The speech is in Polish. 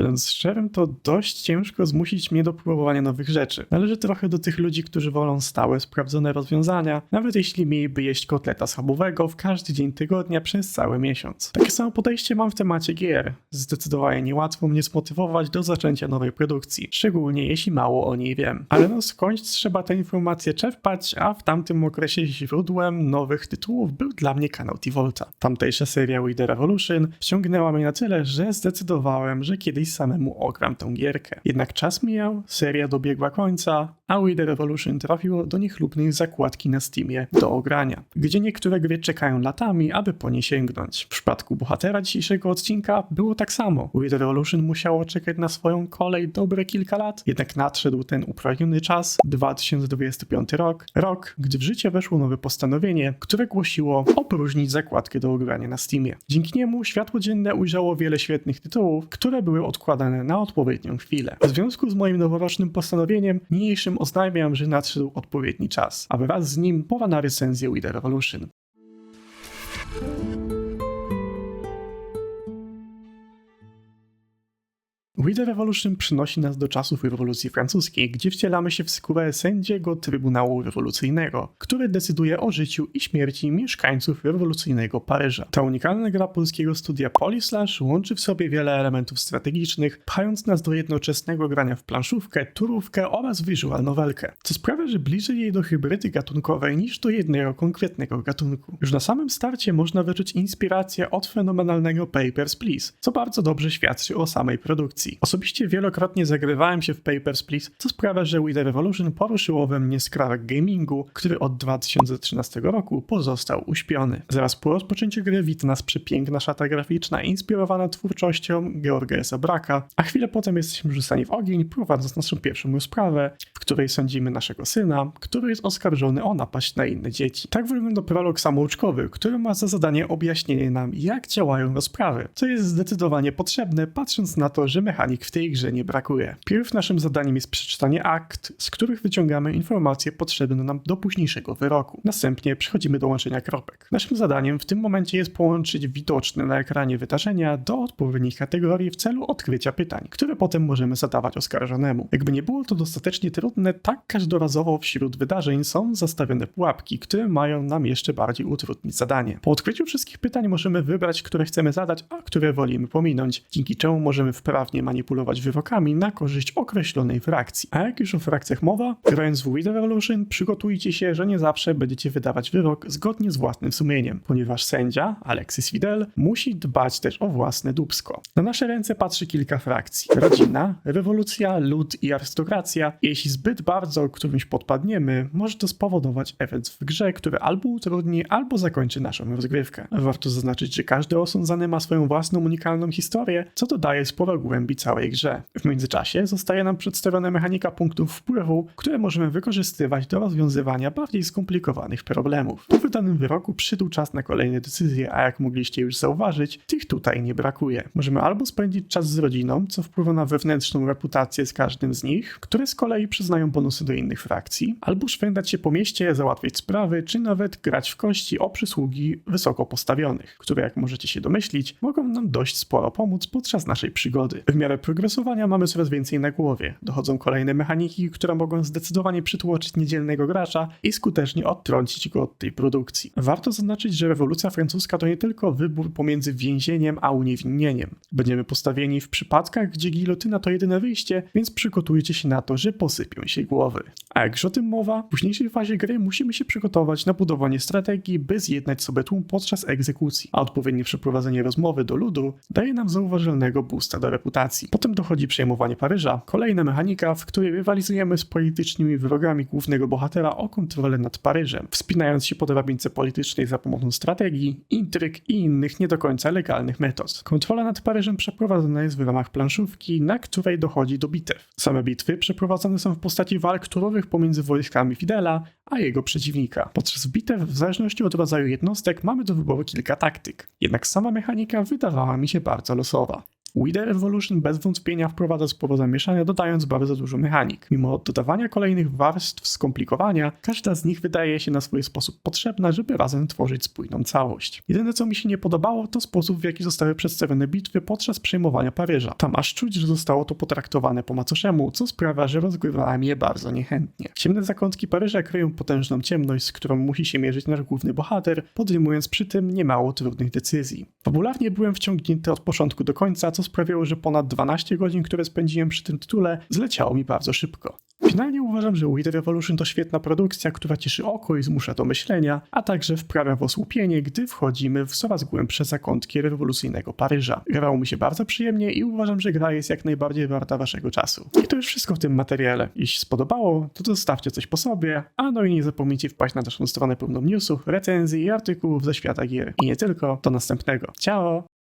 Będąc szczerym, to dość ciężko zmusić mnie do próbowania nowych rzeczy. Należy trochę do tych ludzi, którzy wolą stałe, sprawdzone rozwiązania, nawet jeśli mieliby jeść kotleta schabowego w każdy dzień tygodnia przez cały miesiąc. Takie samo podejście mam w temacie gier. Zdecydowanie niełatwo mnie zmotywować do zaczęcia nowej produkcji, szczególnie jeśli mało o niej wiem. Ale no skądś trzeba te informacje czerpać, a w tamtym okresie źródłem nowych tytułów był dla mnie kanał T-Volta. Tamtejsza seria We The Revolution wciągnęła mnie na tyle, że zdecydowałem, że kiedyś samemu ogram tę gierkę. Jednak czas mijał, seria dobiegła końca, a We The Revolution trafiło do niechlubnej zakładki na Steamie do ogrania, gdzie niektóre gry czekają latami, aby po nie sięgnąć. W przypadku bohatera dzisiejszego odcinka było tak samo. We The Revolution musiało czekać na swoją kolej dobre kilka lat, jednak nadszedł ten uprawniony czas, 2025 rok, rok, gdy w życie weszło nowe postanowienie, które głosiło opróżnić zakładkę do ogrania na Steamie. Dzięki niemu światło dzienne ujrzało wiele świetnych tytułów, które były odkładane na odpowiednią chwilę. W związku z moim noworocznym postanowieniem, niniejszym oznajmiam, że nadszedł odpowiedni czas, a wraz z nim pora na recenzję We The Revolution. We The Revolution przynosi nas do czasów rewolucji francuskiej, gdzie wcielamy się w skórę sędziego Trybunału Rewolucyjnego, który decyduje o życiu i śmierci mieszkańców rewolucyjnego Paryża. Ta unikalna gra polskiego studia Polislash łączy w sobie wiele elementów strategicznych, pchając nas do jednoczesnego grania w planszówkę, turówkę oraz visual novelkę, co sprawia, że bliżej jej do hybrydy gatunkowej niż do jednego konkretnego gatunku. Już na samym starcie można wyczuć inspirację od fenomenalnego Papers, Please, co bardzo dobrze świadczy o samej produkcji. Osobiście wielokrotnie zagrywałem się w Papers, Please, co sprawia, że We The Revolution poruszyło we mnie skrawek gamingu, który od 2013 roku pozostał uśpiony. Zaraz po rozpoczęciu gry wita nas przepiękna szata graficzna inspirowana twórczością Georgesa Braka, a chwilę potem jesteśmy rzucani w ogień, prowadząc naszą pierwszą rozprawę, w której sądzimy naszego syna, który jest oskarżony o napaść na inne dzieci. Tak wygląda prolog samouczkowy, który ma za zadanie objaśnienie nam, jak działają rozprawy, co jest zdecydowanie potrzebne, patrząc na to, że mechanik w tej grze nie brakuje. Pierw naszym zadaniem jest przeczytanie akt, z których wyciągamy informacje potrzebne nam do późniejszego wyroku. Następnie przechodzimy do łączenia kropek. Naszym zadaniem w tym momencie jest połączyć widoczne na ekranie wydarzenia do odpowiednich kategorii w celu odkrycia pytań, które potem możemy zadawać oskarżonemu. Jakby nie było to dostatecznie trudne, tak każdorazowo wśród wydarzeń są zastawione pułapki, które mają nam jeszcze bardziej utrudnić zadanie. Po odkryciu wszystkich pytań możemy wybrać, które chcemy zadać, a które wolimy pominąć, dzięki czemu możemy wprawnie manipulować wyrokami na korzyść określonej frakcji. A jak już o frakcjach mowa, grając w We The Revolution przygotujcie się, że nie zawsze będziecie wydawać wyrok zgodnie z własnym sumieniem, ponieważ sędzia, Alexis Fidel, musi dbać też o własne dubsko. Na nasze ręce patrzy kilka frakcji. Rodzina, rewolucja, lud i arystokracja. Jeśli zbyt bardzo którymś podpadniemy, może to spowodować efekt w grze, który albo utrudni, albo zakończy naszą rozgrywkę. Warto zaznaczyć, że każdy osądzany ma swoją własną unikalną historię, co dodaje sporo głębi całej grze. W międzyczasie zostaje nam przedstawiona mechanika punktów wpływu, które możemy wykorzystywać do rozwiązywania bardziej skomplikowanych problemów. Po wydanym wyroku przyszedł czas na kolejne decyzje, a jak mogliście już zauważyć, tych tutaj nie brakuje. Możemy albo spędzić czas z rodziną, co wpływa na wewnętrzną reputację z każdym z nich, które z kolei przyznają bonusy do innych frakcji, albo szwendać się po mieście, załatwiać sprawy, czy nawet grać w kości o przysługi wysoko postawionych, które jak możecie się domyślić, mogą nam dość sporo pomóc podczas naszej przygody. W miarę progresowania mamy coraz więcej na głowie. Dochodzą kolejne mechaniki, które mogą zdecydowanie przytłoczyć niedzielnego gracza i skutecznie odtrącić go od tej produkcji. Warto zaznaczyć, że rewolucja francuska to nie tylko wybór pomiędzy więzieniem a uniewinnieniem. Będziemy postawieni w przypadkach, gdzie gilotyna to jedyne wyjście, więc przygotujcie się na to, że posypią się głowy. A jak już o tym mowa, w późniejszej fazie gry musimy się przygotować na budowanie strategii, by zjednać sobie tłum podczas egzekucji, a odpowiednie przeprowadzenie rozmowy do ludu daje nam zauważalnego boosta do reputacji. Potem dochodzi przejmowanie Paryża, kolejna mechanika, w której rywalizujemy z politycznymi wrogami głównego bohatera o kontrolę nad Paryżem, wspinając się po drabince politycznej za pomocą strategii, intryg i innych nie do końca legalnych metod. Kontrola nad Paryżem przeprowadzona jest w ramach planszówki, na której dochodzi do bitew. Same bitwy przeprowadzane są w postaci walk turowych pomiędzy wojskami Fidela, a jego przeciwnika. Podczas bitew, w zależności od rodzaju jednostek, mamy do wyboru kilka taktyk. Jednak sama mechanika wydawała mi się bardzo losowa. Wither Revolution bez wątpienia wprowadza sporo zamieszania, dodając bardzo dużo mechanik. Mimo dodawania kolejnych warstw skomplikowania, każda z nich wydaje się na swój sposób potrzebna, żeby razem tworzyć spójną całość. Jedyne co mi się nie podobało, to sposób w jaki zostały przedstawione bitwy podczas przejmowania Paryża. Tam aż czuć, że zostało to potraktowane po macoszemu, co sprawia, że rozgrywałem je bardzo niechętnie. Ciemne zakątki Paryża kryją potężną ciemność, z którą musi się mierzyć nasz główny bohater, podejmując przy tym niemało trudnych decyzji. Fabularnie byłem wciągnięty od początku do końca, co sprawiło, że ponad 12 godzin, które spędziłem przy tym tytule, zleciało mi bardzo szybko. Finalnie uważam, że Wither Revolution to świetna produkcja, która cieszy oko i zmusza do myślenia, a także wprawia w osłupienie, gdy wchodzimy w coraz głębsze zakątki rewolucyjnego Paryża. Grało mi się bardzo przyjemnie i uważam, że gra jest jak najbardziej warta waszego czasu. I to już wszystko w tym materiale. Jeśli spodobało, to zostawcie coś po sobie, a no i nie zapomnijcie wpaść na naszą stronę pełną newsów, recenzji i artykułów ze świata gier. I nie tylko, do następnego. Ciao!